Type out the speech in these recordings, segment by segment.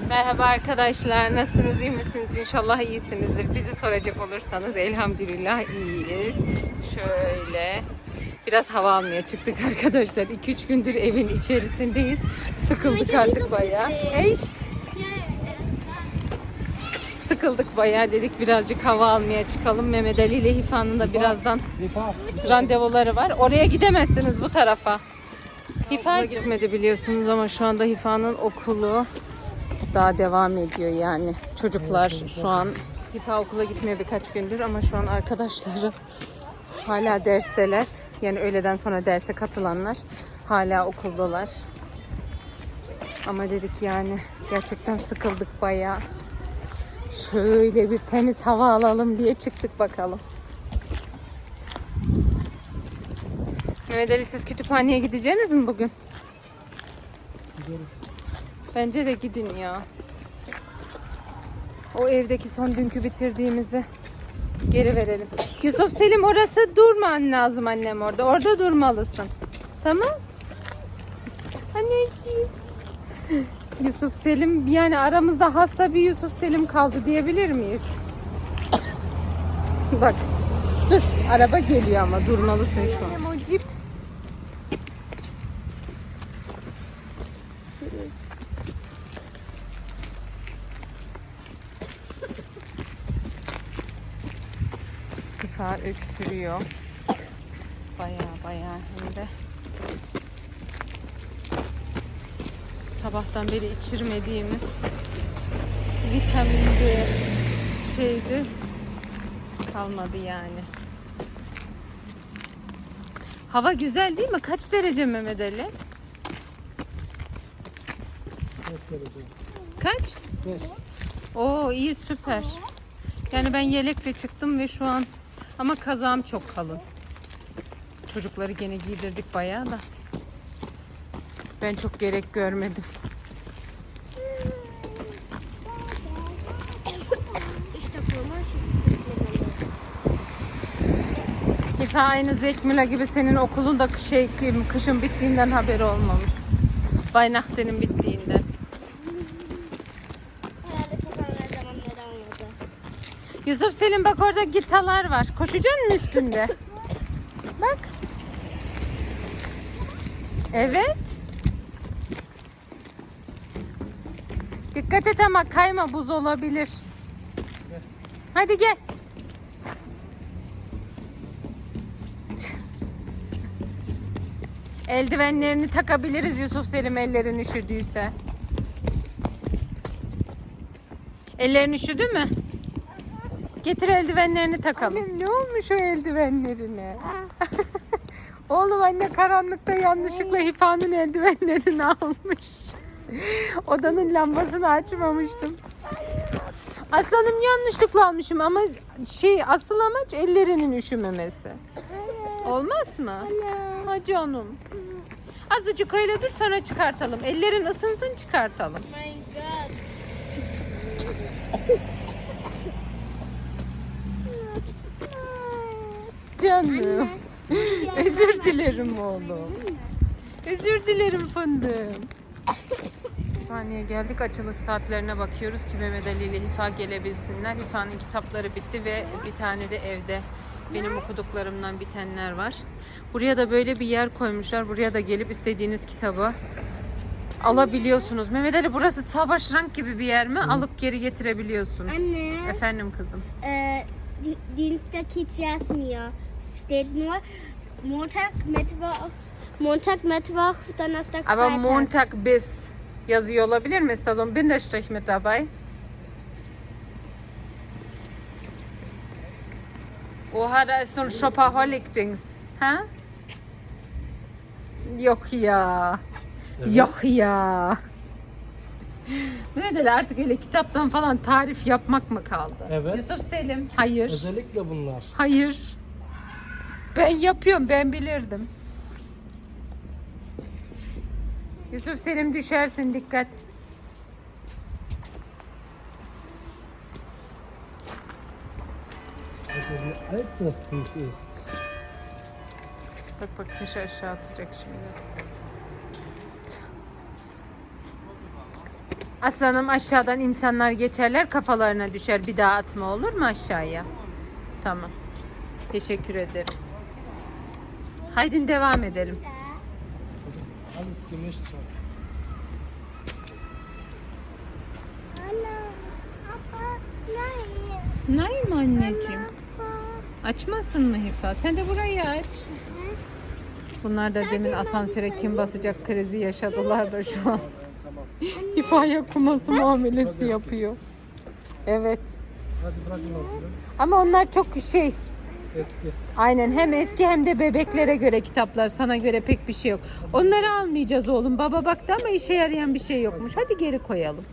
Merhaba arkadaşlar. Nasılsınız? iyi misiniz? İnşallah iyisinizdir. Bizi soracak olursanız elhamdülillah iyiyiz. Şöyle biraz hava almaya çıktık arkadaşlar. 2-3 gündür evin içerisindeyiz. Sıkıldık artık bayağı. Eşt. Sıkıldık bayağı dedik birazcık hava almaya çıkalım. Mehmet Ali ile Hifa'nın da birazdan randevuları var. Oraya gidemezsiniz bu tarafa. Hifa gitmedi biliyorsunuz ama şu anda Hifa'nın okulu daha devam ediyor yani. Çocuklar şu an Hifa okula gitmiyor birkaç gündür ama şu an arkadaşları hala dersteler. Yani öğleden sonra derse katılanlar hala okuldalar. Ama dedik yani gerçekten sıkıldık bayağı. Şöyle bir temiz hava alalım diye çıktık bakalım. Mehmet Ali siz kütüphaneye gideceğiniz mi bugün? Bence de gidin ya. O evdeki son dünkü bitirdiğimizi geri verelim. Yusuf Selim orası durman lazım annem orada. Orada durmalısın. Tamam? Anneciğim. Yusuf Selim yani aramızda hasta bir Yusuf Selim kaldı diyebilir miyiz? Bak. Dur. Araba geliyor ama durmalısın şu an. O cip. Şifa öksürüyor. Baya baya hem de. Sabahtan beri içirmediğimiz vitamin D şeydi kalmadı yani. Hava güzel değil mi? Kaç derece Mehmet Ali? Kaç? Oo iyi süper. Yani ben yelekle çıktım ve şu an ama kazağım çok kalın. Çocukları gene giydirdik bayağı da. Ben çok gerek görmedim. Hifa aynı Zekmüla gibi senin okulun da şey kışın bittiğinden haberi olmamış. Weihnacht'ın bittiğinden. Herhalde kazanlar zaman neden olmadı. Yusuf Selim bak orada gitalar var. Koşacaksın mı üstünde? bak. Evet. Dikkat et ama kayma buz olabilir. Hadi gel. Eldivenlerini takabiliriz Yusuf Selim ellerin üşüdüyse. Ellerin üşüdü mü? Getir eldivenlerini takalım. Annem ne olmuş o eldivenlerine? Oğlum anne karanlıkta yanlışlıkla Hifa'nın eldivenlerini almış. Odanın lambasını açmamıştım. Aslanım yanlışlıkla almışım ama şey asıl amaç ellerinin üşümemesi. Olmaz mı? Ha canım. Azıcık öyle dur sonra çıkartalım. Ellerin ısınsın çıkartalım. My God. Canım. Özür dilerim oğlum. Özür dilerim fındığım. Kütüphaneye geldik. Açılış saatlerine bakıyoruz ki Mehmet Ali ile Hifa gelebilsinler. Hifa'nın kitapları bitti ve bir tane de evde benim okuduklarımdan bitenler var. Buraya da böyle bir yer koymuşlar. Buraya da gelip istediğiniz kitabı alabiliyorsunuz. Mehmet Ali burası Tabaşrank gibi bir yer mi? Alıp geri getirebiliyorsun. Anne, Efendim kızım. äh, Di- Dienstag geht Jasmir. Steht nur Montag, Mittwoch, Montag, Mittwoch, Donnerstag, Aber Freitag. Montag bis yazıyor olabilir mi? Ist da so ein Bindestrich mit dabei? Oha da ist so ein Shopaholic-Dings. Ha? Yok ya. Yok ya. Mehmet artık öyle kitaptan falan tarif yapmak mı kaldı? Evet. Yusuf Selim. Hayır. Özellikle bunlar. Hayır. Ben yapıyorum, ben bilirdim. Yusuf Selim düşersin, dikkat. Bak bak taşı aşağı atacak şimdi. Aslanım aşağıdan insanlar geçerler kafalarına düşer. Bir daha atma olur mu aşağıya? Tamam. Teşekkür ederim. Haydi devam edelim. Alles gemischt, Schatz. Nay mı anneciğim? Açmasın mı Hifa? Sen de burayı aç. Bunlar da demin asansöre kim basacak krizi yaşadılar da şu an. Hifa'ya kuması muamelesi yapıyor. Evet. Ama onlar çok şey Eski. Aynen hem eski hem de bebeklere göre kitaplar sana göre pek bir şey yok. Onları almayacağız oğlum. Baba baktı ama işe yarayan bir şey yokmuş. Hadi geri koyalım.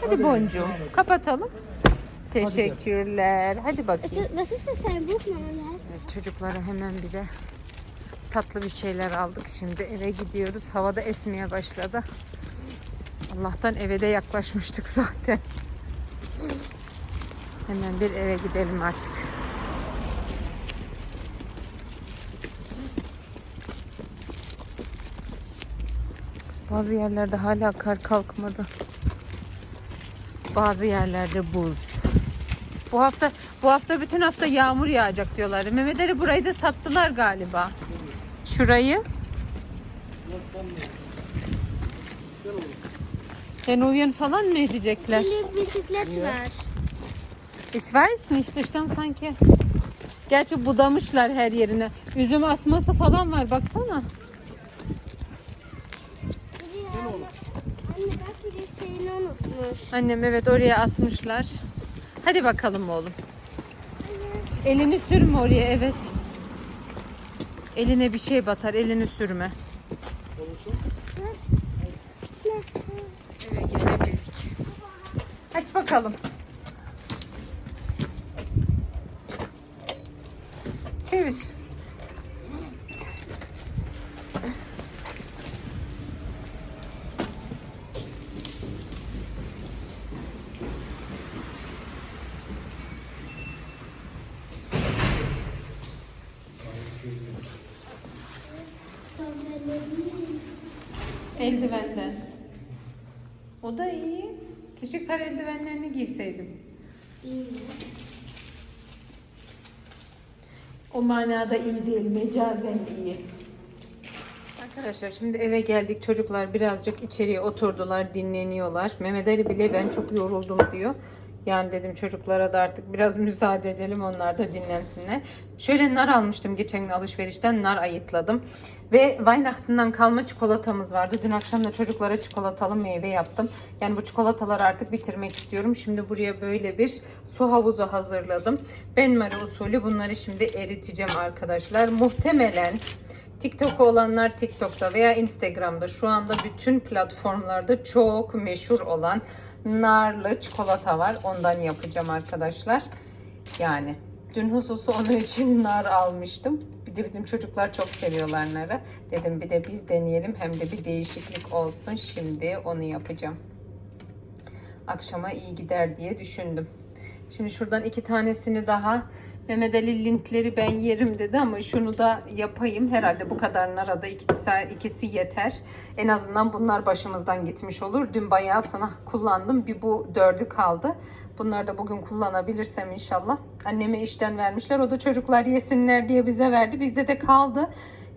Hadi boncuğum. Kapatalım. Teşekkürler. Hadi bakayım. was ist das für ein Buch, Mama? Evet, çocuklara hemen bir de tatlı bir şeyler aldık. Şimdi eve gidiyoruz. Havada esmeye başladı. Allah'tan eve de yaklaşmıştık zaten. Hemen bir eve gidelim artık. Bazı yerlerde hala kar kalkmadı. Bazı yerlerde buz. Bu hafta bu hafta bütün hafta yağmur yağacak diyorlar. Mehmet Ali burayı da sattılar galiba. Şurayı. Renovieren falan mı edecekler? Viele bisiklet var. Ich weiß nicht. Dıştan sanki. Gerçi budamışlar her yerine. Üzüm asması falan var baksana. Anne bak bir de şeyini unutmuş. Annem evet oraya asmışlar. Hadi bakalım oğlum. Elini sürme oraya evet. Eline bir şey batar elini sürme. Eve gelebildik. Aç bakalım. Çevir. Eldivenler. O da iyi. Keşke kar eldivenlerini giyseydim. O manada iyi değil, mecazen iyi. Arkadaşlar şimdi eve geldik. Çocuklar birazcık içeriye oturdular, dinleniyorlar. Mehmet Ali bile ben çok yoruldum diyor. Yani dedim çocuklara da artık biraz müsaade edelim onlar da dinlensinler. Şöyle nar almıştım geçen gün alışverişten nar ayıtladım. Ve Weihnachten'dan kalma çikolatamız vardı. Dün akşam da çocuklara çikolatalı meyve yaptım. Yani bu çikolataları artık bitirmek istiyorum. Şimdi buraya böyle bir su havuzu hazırladım. Benmari usulü bunları şimdi eriteceğim arkadaşlar. Muhtemelen TikTok olanlar TikTok'ta veya Instagram'da şu anda bütün platformlarda çok meşhur olan narlı çikolata var. Ondan yapacağım arkadaşlar. Yani dün hususu onun için nar almıştım. Bir de bizim çocuklar çok seviyorlar narı. Dedim bir de biz deneyelim hem de bir değişiklik olsun. Şimdi onu yapacağım. Akşama iyi gider diye düşündüm. Şimdi şuradan iki tanesini daha Mehmet Ali linkleri ben yerim dedi ama şunu da yapayım. Herhalde bu kadar narada ikisi, ikisi yeter. En azından bunlar başımızdan gitmiş olur. Dün bayağısını kullandım. Bir bu dördü kaldı. Bunları da bugün kullanabilirsem inşallah. Anneme işten vermişler. O da çocuklar yesinler diye bize verdi. Bizde de kaldı.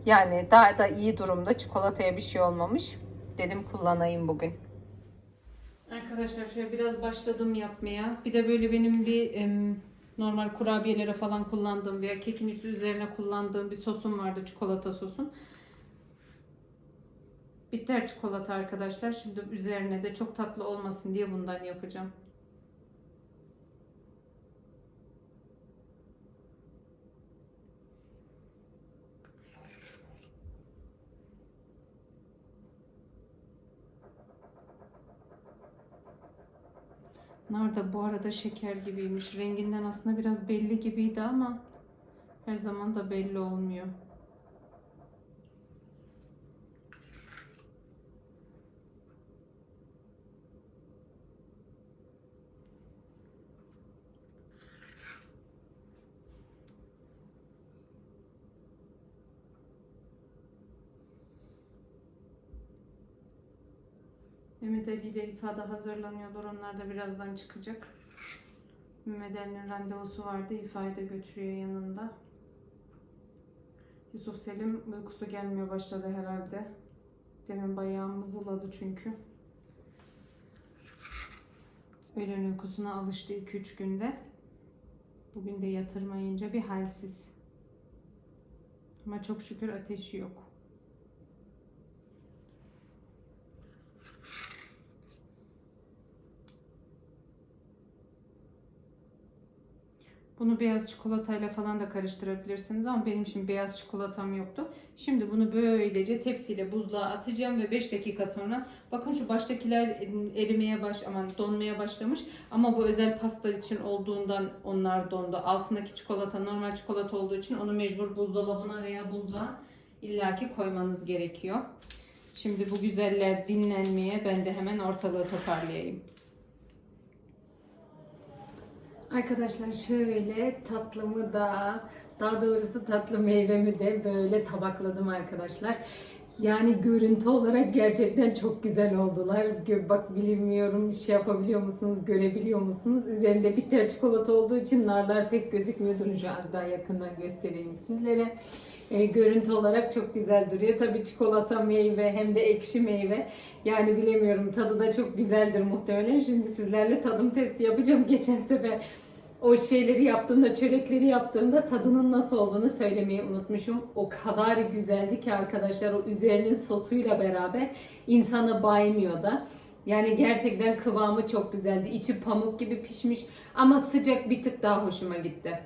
Yani daha da iyi durumda. Çikolataya bir şey olmamış. Dedim kullanayım bugün. Arkadaşlar şöyle biraz başladım yapmaya. Bir de böyle benim bir normal kurabiyelere falan kullandığım veya kekin içi üzerine kullandığım bir sosum vardı. Çikolata sosum. Bitter çikolata arkadaşlar. Şimdi üzerine de çok tatlı olmasın diye bundan yapacağım. Nar da bu arada şeker gibiymiş. Renginden aslında biraz belli gibiydi ama her zaman da belli olmuyor. Mehmet Ali ile ifade hazırlanıyorlar. Onlar da birazdan çıkacak. Mehmet Ali'nin randevusu vardı. ifade götürüyor yanında. Yusuf Selim uykusu gelmiyor başladı herhalde. Demin bayağı mızıladı çünkü. Öğlen uykusuna alıştı 2-3 günde. Bugün de yatırmayınca bir halsiz. Ama çok şükür ateşi yok. Bunu beyaz çikolatayla falan da karıştırabilirsiniz ama benim şimdi beyaz çikolatam yoktu. Şimdi bunu böylece tepsiyle buzluğa atacağım ve 5 dakika sonra bakın şu baştakiler erimeye baş aman donmaya başlamış ama bu özel pasta için olduğundan onlar dondu. Altındaki çikolata normal çikolata olduğu için onu mecbur buzdolabına veya buzluğa illaki koymanız gerekiyor. Şimdi bu güzeller dinlenmeye ben de hemen ortalığı toparlayayım. Arkadaşlar şöyle tatlımı da daha doğrusu tatlı meyvemi de böyle tabakladım arkadaşlar. Yani görüntü olarak gerçekten çok güzel oldular. Bak bilmiyorum şey yapabiliyor musunuz, görebiliyor musunuz? Üzerinde bitter çikolata olduğu için narlar pek gözükmüyor. Durun az daha yakından göstereyim sizlere. E, görüntü olarak çok güzel duruyor. Tabii çikolata meyve hem de ekşi meyve. Yani bilemiyorum tadı da çok güzeldir muhtemelen. Şimdi sizlerle tadım testi yapacağım. Geçen sefer o şeyleri yaptığımda, çörekleri yaptığımda tadının nasıl olduğunu söylemeyi unutmuşum. O kadar güzeldi ki arkadaşlar o üzerinin sosuyla beraber insanı baymıyor da. Yani gerçekten kıvamı çok güzeldi. İçi pamuk gibi pişmiş ama sıcak bir tık daha hoşuma gitti.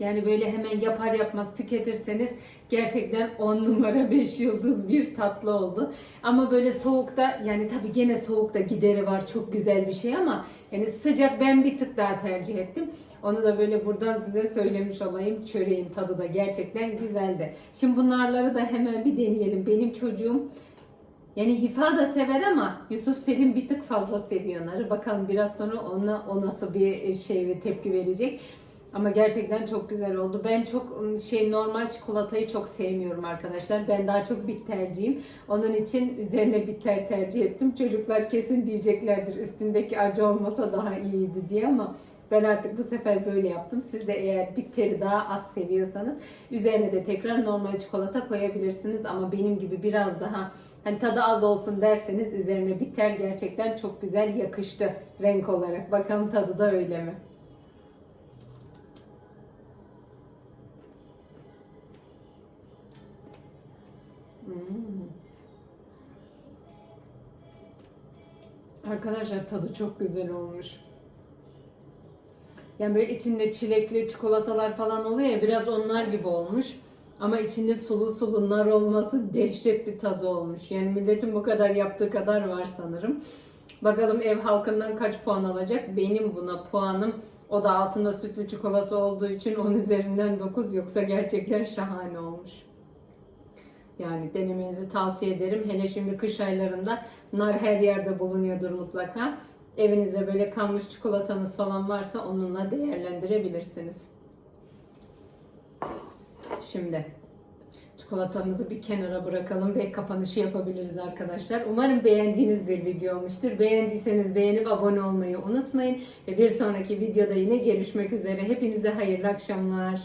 Yani böyle hemen yapar yapmaz tüketirseniz gerçekten 10 numara 5 yıldız bir tatlı oldu. Ama böyle soğukta yani tabii gene soğukta gideri var çok güzel bir şey ama yani sıcak ben bir tık daha tercih ettim. Onu da böyle buradan size söylemiş olayım. Çöreğin tadı da gerçekten güzeldi. Şimdi bunlarları da hemen bir deneyelim. Benim çocuğum yani Hifa da sever ama Yusuf Selim bir tık fazla seviyor onları. Bakalım biraz sonra ona o nasıl bir şey ve tepki verecek. Ama gerçekten çok güzel oldu. Ben çok ım, şey normal çikolatayı çok sevmiyorum arkadaşlar. Ben daha çok bitterciyim. Onun için üzerine bitter tercih ettim. Çocuklar kesin diyeceklerdir üstündeki acı olmasa daha iyiydi diye ama ben artık bu sefer böyle yaptım. Siz de eğer bitteri daha az seviyorsanız üzerine de tekrar normal çikolata koyabilirsiniz. Ama benim gibi biraz daha hani tadı az olsun derseniz üzerine bitter gerçekten çok güzel yakıştı renk olarak. Bakalım tadı da öyle mi? Arkadaşlar tadı çok güzel olmuş. Yani böyle içinde çilekli çikolatalar falan oluyor ya biraz onlar gibi olmuş. Ama içinde sulu sulu nar olması dehşet bir tadı olmuş. Yani milletin bu kadar yaptığı kadar var sanırım. Bakalım ev halkından kaç puan alacak? Benim buna puanım o da altında sütlü çikolata olduğu için 10 üzerinden 9 yoksa gerçekten şahane olmuş. Yani denemenizi tavsiye ederim. Hele şimdi kış aylarında nar her yerde bulunuyordur mutlaka. Evinizde böyle kalmış çikolatanız falan varsa onunla değerlendirebilirsiniz. Şimdi çikolatamızı bir kenara bırakalım ve kapanışı yapabiliriz arkadaşlar. Umarım beğendiğiniz bir video olmuştur. Beğendiyseniz beğenip abone olmayı unutmayın. Ve bir sonraki videoda yine görüşmek üzere. Hepinize hayırlı akşamlar.